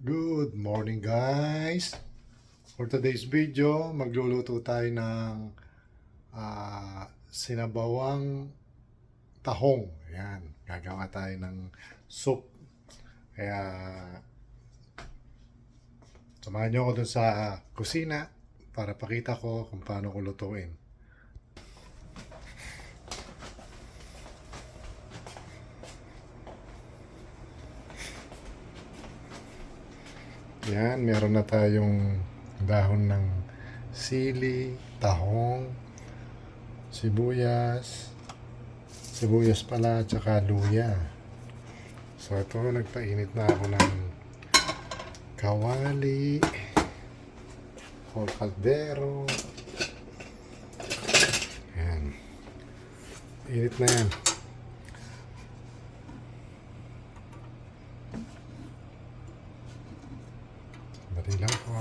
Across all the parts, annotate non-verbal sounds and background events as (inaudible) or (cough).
Good morning guys! For today's video, magluluto tayo ng ah, sinabawang tahong. Ayan, gagawa tayo ng soup. Kaya, samahan nyo ako dun sa kusina para pakita ko kung paano ko lutuin. Yan, meron na tayong dahon ng sili, tahong, sibuyas, sibuyas pala, at saka luya. So ito, nagpainit na ako ng kawali, or kaldero. Yan. Init na yan. Dali lang po.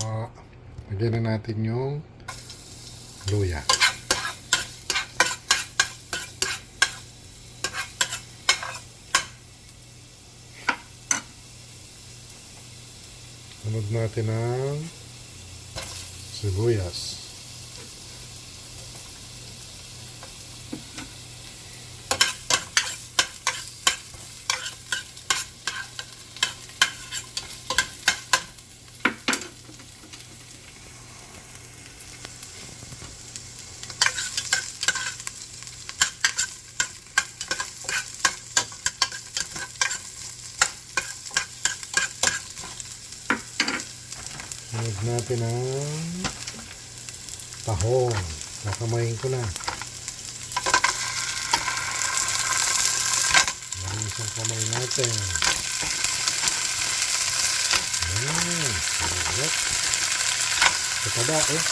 Lagyan na natin yung luya. Sunod natin ang sibuyas. Sunod natin ang tahong. Kakamayin ko na. Malis ang kamay natin. Ayan. Sarap. Ito ba eh?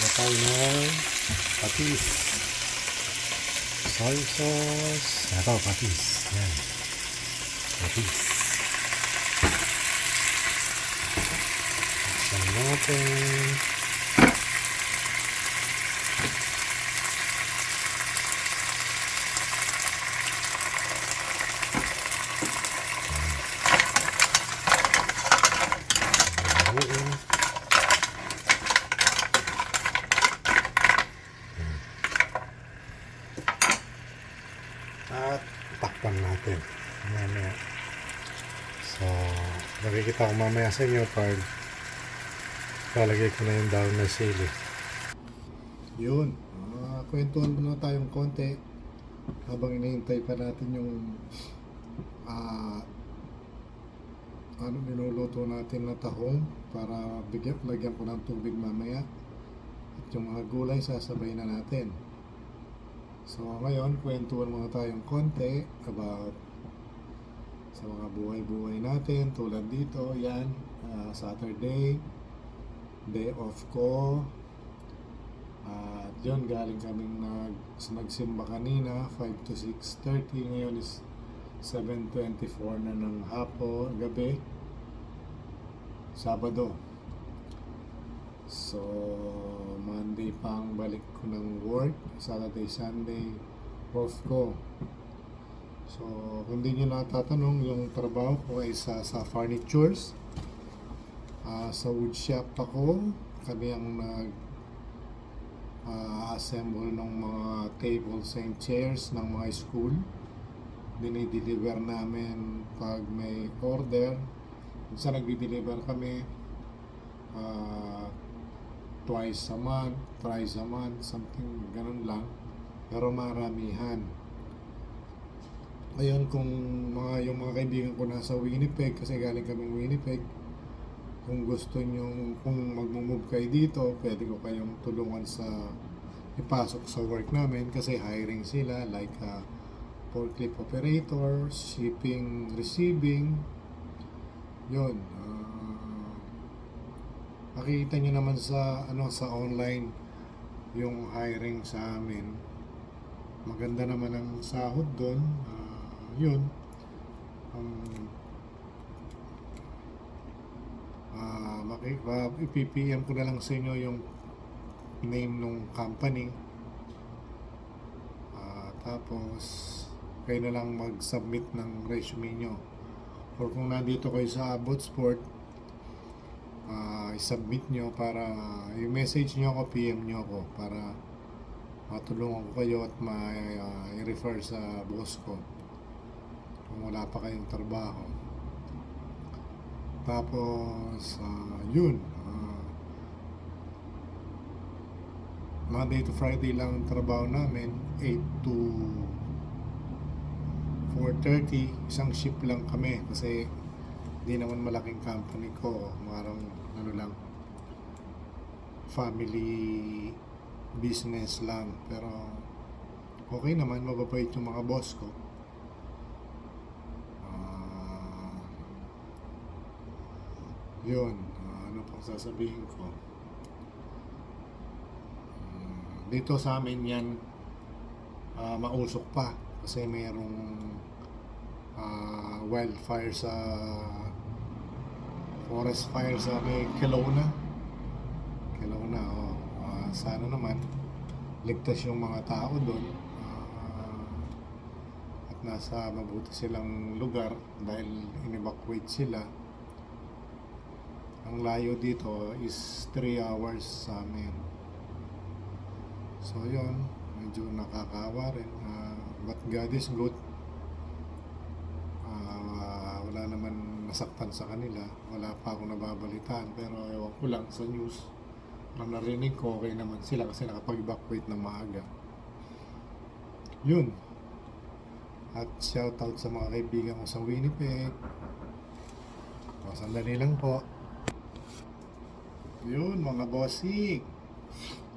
Natay ng patis. Soy sauce. Ito, patis. Yan. Patis. Buksan natin. Haluin. At takpan natin. Mamaya. So, nakikita ko mamaya sa inyo pag lalagay ko na yung daon na sili. Yun. Uh, kwentuhan muna tayong konti habang inihintay pa natin yung ah ano niluluto natin na tahong para bigyan, lagyan ko ng tubig mamaya at yung mga gulay sasabay na natin. So ngayon, kwentuhan muna tayong konti about sa mga buhay-buhay natin tulad dito, yan, ah, Saturday, day off ko. At yun, galing kaming nag, nagsimba kanina, 5 to 6.30. Ngayon is 7.24 na ng hapon, gabi. Sabado. So, Monday pang balik ko ng work. Saturday, Sunday, off ko. So, kung di nyo natatanong, yung trabaho ko ay sa, sa furnitures. Ah, sa wood shop ako. Kami ang nag ah, assemble ng mga tables and chairs ng mga school. Dinideliver namin pag may order. Minsan nagdi-deliver kami ah, twice a month, thrice a month, something ganun lang. Pero maramihan. Ayun, kung mga, yung mga kaibigan ko nasa Winnipeg, kasi galing kaming Winnipeg, kung gusto nyo, kung mag-move kayo dito, pwede ko kayong tulungan sa ipasok sa work namin kasi hiring sila like a forklift operator, shipping, receiving, yun. ah, makikita nyo naman sa ano sa online yung hiring sa amin. Maganda naman ang sahod doon. Ah, yun. Um, uh, maki, uh, ipipm ko na lang sa inyo yung name ng company. Uh, tapos kayo na lang mag-submit ng resume nyo. Or kung nandito kayo sa Bootsport uh, ah, i-submit nyo para i-message nyo ako, PM nyo ako para matulungan ko kayo at ma-refer ah, sa boss ko kung wala pa kayong trabaho. Tapos, ah, yun. ah, Monday to Friday lang ang trabaho namin. 8 to 4.30. Isang shift lang kami kasi hindi naman malaking company ko. Marang ano lang, family business lang. Pero okay naman, mababait yung mga boss ko. Ah, yun, ah, ano pang sasabihin ko? Mm, Dito sa amin yan, ah, mausok pa kasi mayroong ah, wildfire sa forest fire sa may Kelowna. Kelowna, oh. Ah, sana naman ligtas yung mga tao doon Ah, at nasa mabuti silang lugar dahil in-evacuate sila. Ang layo dito is 3 hours sa amin. So yun, medyo nakakawa rin. Ah, but God is good. Ah, wala naman nasaktan sa kanila. Wala pa ako nababalitaan. Pero ewan ko lang sa news. Ang narinig ko, okay naman sila kasi nakapag-evacuate ng maaga. Yun. At shoutout sa mga kaibigan ko sa Winnipeg. O, sandali lang po. Yun, mga bossing.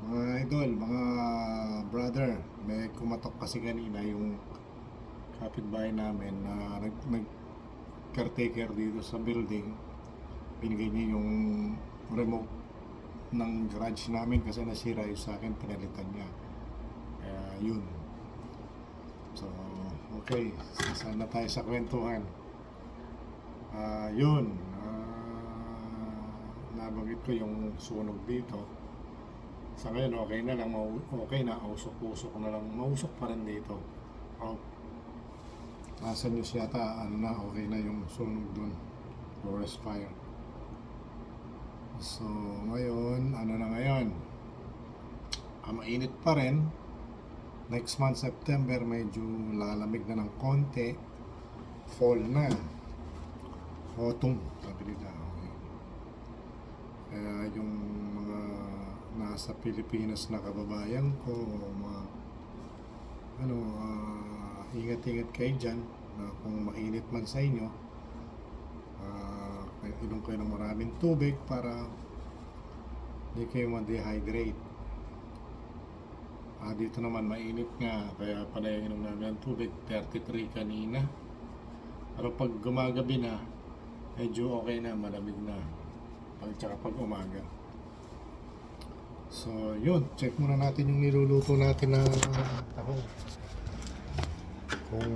Mga idol, mga brother. May kumatok kasi kanina yung kapitbahay namin na nag, nag caretaker dito sa building. Binigay niya yung remote ng garage namin kasi nasira yung sa akin, pinalitan niya. Kaya yun. So, okay. Sana tayo sa kwentuhan. Ah, yun. Nabanggit ko yung sunog dito. Sa ngayon, okay na lang. Okay na. Usok-usok na lang. Mausok pa rin dito. Oh. Nasa news yata, ano na, okay na yung sunog dun. Forest fire. So, ngayon, ano na ngayon? Ah, mainit pa rin. Next month, September, medyo lalamig na ng konti. Fall na. Autumn, sabi nila. Kaya yung mga nasa Pilipinas na kababayan ko, mga ano, ah, ingat-ingat kayo dyan na kung mainit man sa inyo, ah, kaya inom kayo ng maraming tubig para hindi kayo ma-dehydrate. Ah, dito naman mainit nga, kaya pala yung inom namin ng tubig, 33 kanina. Pero pag gumagabi na, medyo okay na, malamig na. Pag tsaka pag umaga. So, yun. Check muna natin yung niluluto natin na tahong. Kung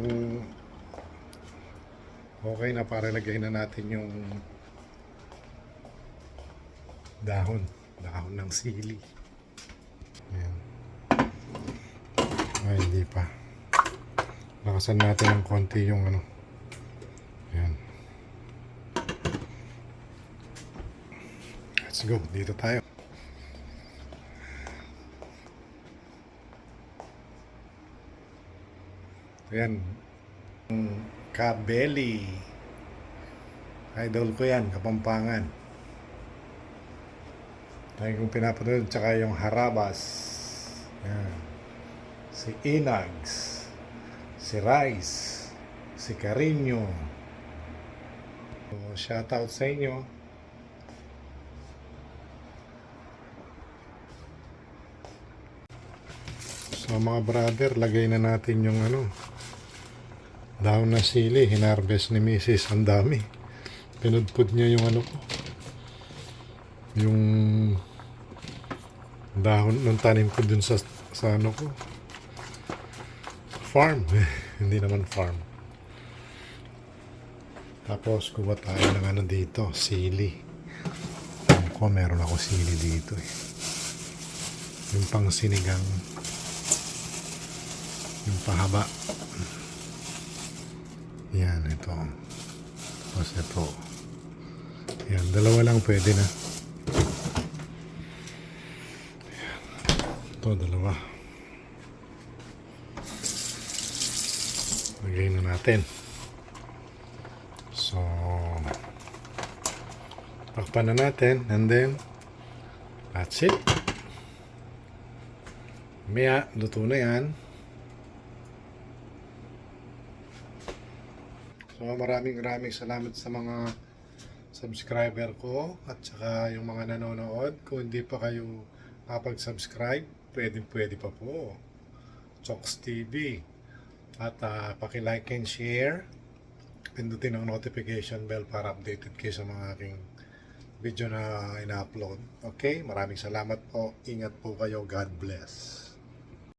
okay na para lagay na natin yung dahon. Dahon ng sili. Ayan. Ay, hindi pa. Lakasan natin ng konti yung ano. Ayan. Let's go. Dito tayo. Ayan. Kabeli. Idol ko yan, Kapampangan. Lagi kong pinapanood, tsaka yung Harabas. Ayan. Si Inags. Si Rice. Si Carino. So, shoutout sa inyo. So mga brother, lagay na natin yung ano, daon na sili, hinarvest ni Mrs. Ang dami. Pinudpud niya yung ano ko. Yung dahon ng tanim ko dun sa, sa ano ko. Farm. (laughs) Hindi naman farm. Tapos kuha tayo ng ano dito, sili. ko, meron ako sili dito eh. Yung pang sinigang. Yung pahaba. Yan, ito. Tapos ito. Yan, dalawa lang pwede na. Yan. Ito, dalawa. Lagay na natin. So, takpan na natin and then that's it. Maya, luto na yan. So, maraming maraming salamat sa mga subscriber ko at saka yung mga nanonood. Kung hindi pa kayo nakapag-subscribe, pwede pwede pa po. Chokes TV. At uh, paki-like and share. Pindutin ang notification bell para updated kayo sa mga aking video na ina-upload. Okay? Maraming salamat po. Ingat po kayo. God bless.